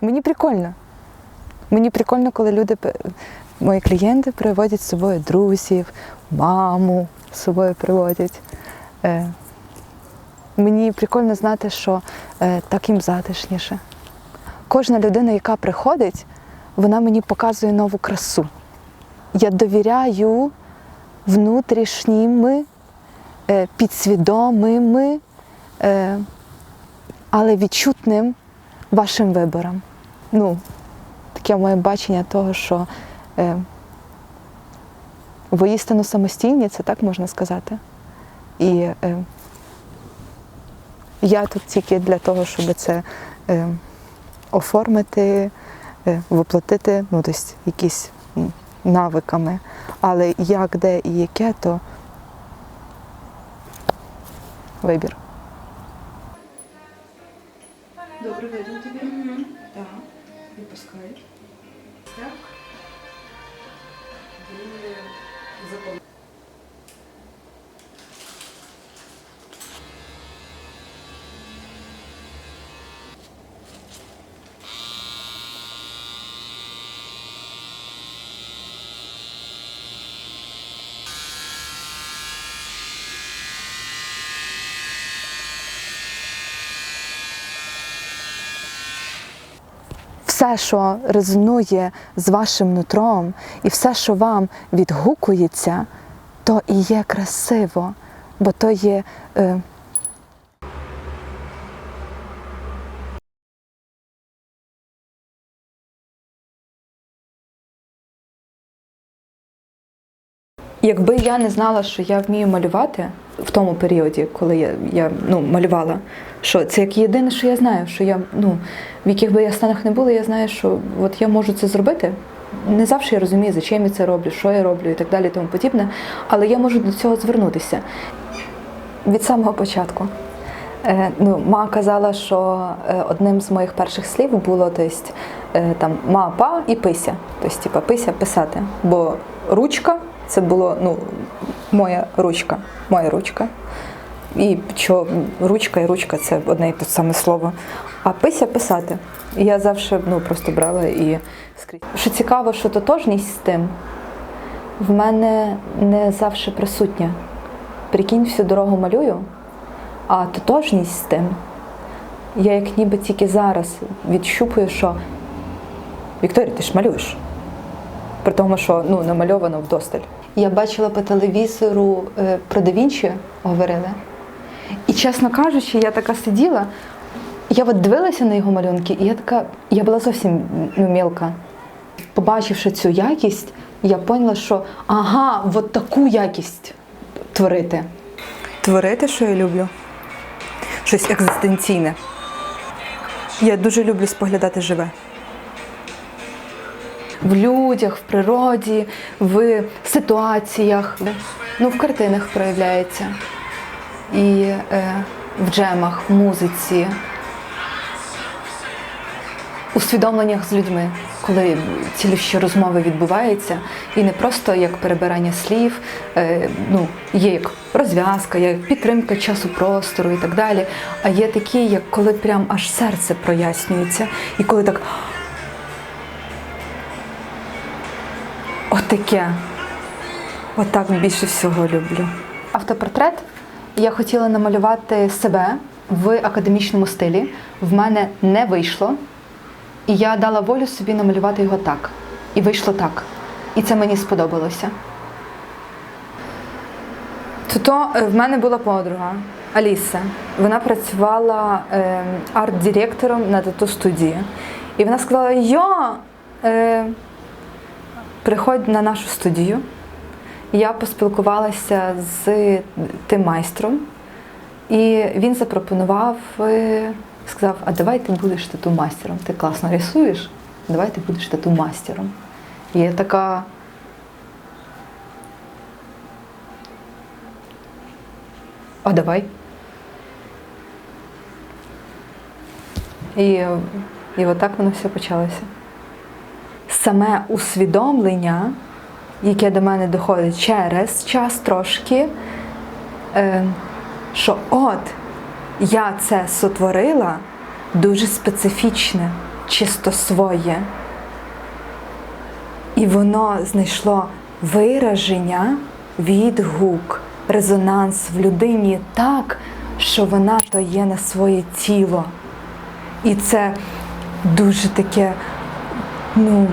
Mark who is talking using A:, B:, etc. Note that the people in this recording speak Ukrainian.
A: Мені прикольно. Мені прикольно, коли люди, мої клієнти приводять з собою друзів, маму з собою приводять. Е, мені прикольно знати, що е, так їм затишніше. Кожна людина, яка приходить, вона мені показує нову красу. Я довіряю внутрішніми, е, підсвідомими, але відчутним вашим виборам. Ну, таке моє бачення того, що е, воістину самостійні, це так можна сказати. І е, я тут тільки для того, щоб це е, оформити, е, воплотити, ну, тобто якісь навиками. Але як, де і яке, то вибір.
B: Тобі? Так. Відпускай. Так.
A: Все, що резонує з вашим нутром, і все, що вам відгукується, то і є красиво, бо то є. Е, Якби я не знала, що я вмію малювати в тому періоді, коли я, я ну, малювала, що це як єдине, що я знаю, що я, ну, в яких би я станах не була, я знаю, що от я можу це зробити. Не завжди я розумію, за чим я це роблю, що я роблю і так далі, і тому подібне, але я можу до цього звернутися від самого початку. Е, ну, ма казала, що е, одним з моїх перших слів було тобто, там ма, па і пися. Тобто, типа пися писати. Бо ручка це було ну, моя ручка, моя ручка. І що ручка і ручка це одне і те саме слово. А пися писати. Я завжди ну, просто брала і скрізь. Що цікаво, що тотожність з тим в мене не завжди присутня. Прикинь, всю дорогу малюю, а тотожність з тим. Я як ніби тільки зараз відщупую, що Вікторія, ти ж малюєш. При тому, що ну, намальовано вдосталь. Я бачила по телевізору е, про Да Вінчі говорили. І, чесно кажучи, я така сиділа, я от дивилася на його малюнки, і я така, я була зовсім ну, мілка. Побачивши цю якість, я поняла, що ага, от таку якість творити.
B: Творити, що я люблю. Щось екзистенційне. Я дуже люблю споглядати живе.
A: В людях, в природі, в ситуаціях, ну, в картинах проявляється. І е, в джемах, в музиці, усвідомленнях з людьми, коли цілющі розмови відбуваються, і не просто як перебирання слів, е, ну, є як розв'язка, як підтримка часу простору і так далі. А є такі, як коли прям аж серце прояснюється, і коли так Отаке. Отак більше всього люблю. Автопортрет я хотіла намалювати себе в академічному стилі. В мене не вийшло. І я дала волю собі намалювати його так. І вийшло так. І це мені сподобалося. То в мене була подруга Аліса. Вона працювала е, арт-директором на тату студії. І вона сказала: Йо, е, приходь на нашу студію. Я поспілкувалася з тим майстром, і він запропонував, е, сказав: А давай ти будеш тату мастером. Ти класно рисуєш, давай ти будеш тату мастером. І я така. А давай. І, і отак воно все почалося саме усвідомлення, яке до мене доходить через час трошки, е, що от я це сотворила дуже специфічне. чисто своє. І воно знайшло вираження, відгук, резонанс в людині так, що вона то є на своє тіло. І це дуже таке, ну,